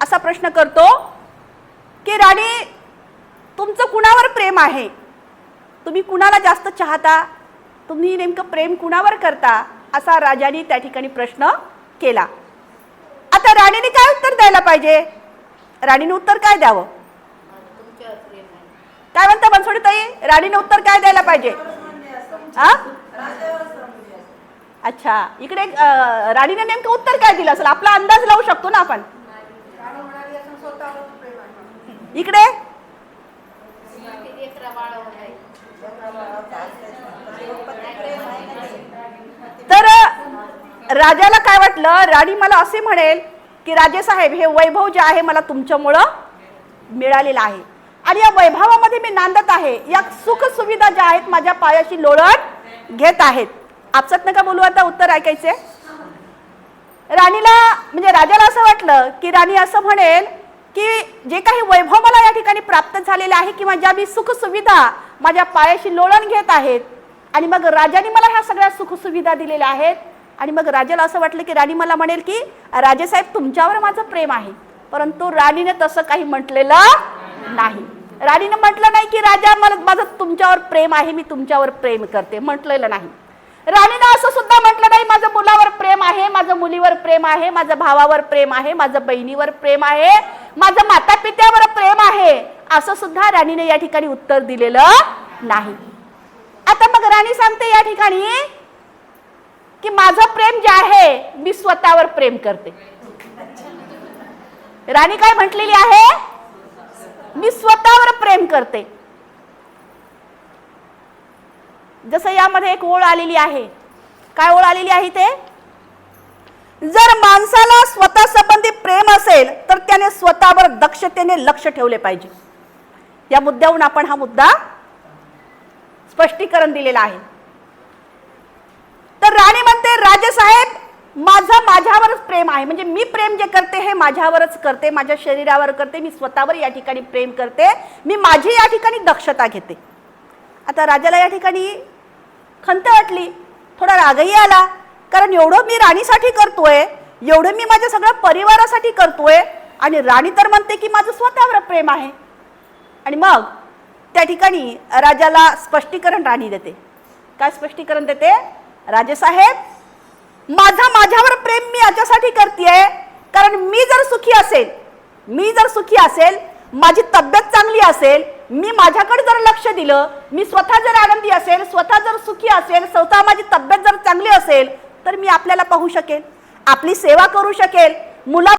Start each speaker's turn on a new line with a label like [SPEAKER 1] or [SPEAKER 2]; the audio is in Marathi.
[SPEAKER 1] असा प्रश्न करतो की राणी तुमचं कुणावर प्रेम आहे? तुम्ही कुणाला जास्त चाहता? तुम्ही नेमकं प्रेम कुणावर करता? असा राजाने त्या ठिकाणी प्रश्न केला. आता राणीने काय उत्तर द्यायला पाहिजे? राणीने उत्तर काय द्यावं? काय म्हणता बनसोडी ताई राणीने उत्तर काय द्यायला पाहिजे? अच्छा इकडे राणीने नेमकं उत्तर काय दिलं असेल? आपला अंदाज लावू शकतो ना आपण? इकडे? तर राजाला काय वाटलं? राणी मला असे म्हणेल की राजेसाहेब हे वैभव जे आहे मला तुमच्यामुळं मिळालेलं आहे. आणि या वैभवामध्ये मी नांदत आहे. या सुख सुविधा ज्या आहेत माझ्या पायाशी लोळण घेत आहेत. आपसात नका बोलू आता उत्तर ऐकायचे. राणीला म्हणजे राजाला असं वाटलं की राणी असं म्हणेल की जे काही वैभव मला या ठिकाणी प्राप्त झालेले आहे किंवा ज्या मी सुखसुविधा माझ्या पायाशी लोळण घेत आहेत आणि मग राजाने मला ह्या सगळ्या सुखसुविधा दिलेल्या आहेत आणि मग राजाला असं वाटलं की राणी मला म्हणेल की राजेसाहेब तुमच्यावर माझं प्रेम आहे. परंतु राणीने तसं काही म्हटलेलं नाही. राणीने म्हटलं नाही की राजा मला माझं तुमच्यावर प्रेम आहे मी तुमच्यावर प्रेम करते. म्हटलेलं नाही. राणीनं असं सुद्धा म्हटलं नाही माझं मुलावर प्रेम आहे माझं मुलीवर प्रेम आहे माझ्या भावावर प्रेम आहे माझं बहिणीवर प्रेम आहे माझं माता पित्यावर प्रेम आहे. असं सुद्धा राणीने या ठिकाणी उत्तर दिलेलं नाही. आता मग राणी सांगते या ठिकाणी की माझं प्रेम जे आहे मी स्वतःवर प्रेम करते. राणी काय म्हटलेली आहे? मी स्वतःवर प्रेम करते. जसं यामध्ये एक ओळ आलेली आहे. काय ओळ आलेली आहे ते जर माणसाला स्वतः संबंधी प्रेम असेल तर त्याने स्वतःवर दक्षतेने लक्ष ठेवले पाहिजे. या मुद्द्यावरून आपण हा मुद्दा स्पष्टीकरण दिलेलं आहे. तर राणी म्हणते राजेसाहेब माझं माझ्यावरच प्रेम आहे. म्हणजे मी प्रेम जे करते हे माझ्यावरच करते. माझ्या शरीरावर करते. मी स्वतःवर या ठिकाणी प्रेम करते. मी माझी या ठिकाणी दक्षता घेते. आता राजाला या ठिकाणी खंत वाटली. थोडा रागही आला. कारण एवढं मी राणीसाठी करतोय एवढं मी माझ्या सगळ्या परिवारासाठी करतोय आणि राणी तर म्हणते की माझं स्वतःवर प्रेम आहे. आणि मग त्या ठिकाणी राजाला स्पष्टीकरण राणी देते. काय स्पष्टीकरण देते? राजेसाहेब माझा माझ्यावर प्रेम मी याच्यासाठी करतेय कारण मी जर सुखी असेल मी जर सुखी असेल माझी तब्येत चांगली असेल मी माझ्याकडे जर लक्ष दिलं मी स्वतः जर आनंदी असेल स्वतः जर सुखी असेल स्वतः माझी तब्येत जर चांगली असेल तर मी आपल्याला पाहू शकेल आपली सेवा करू शकेल मुला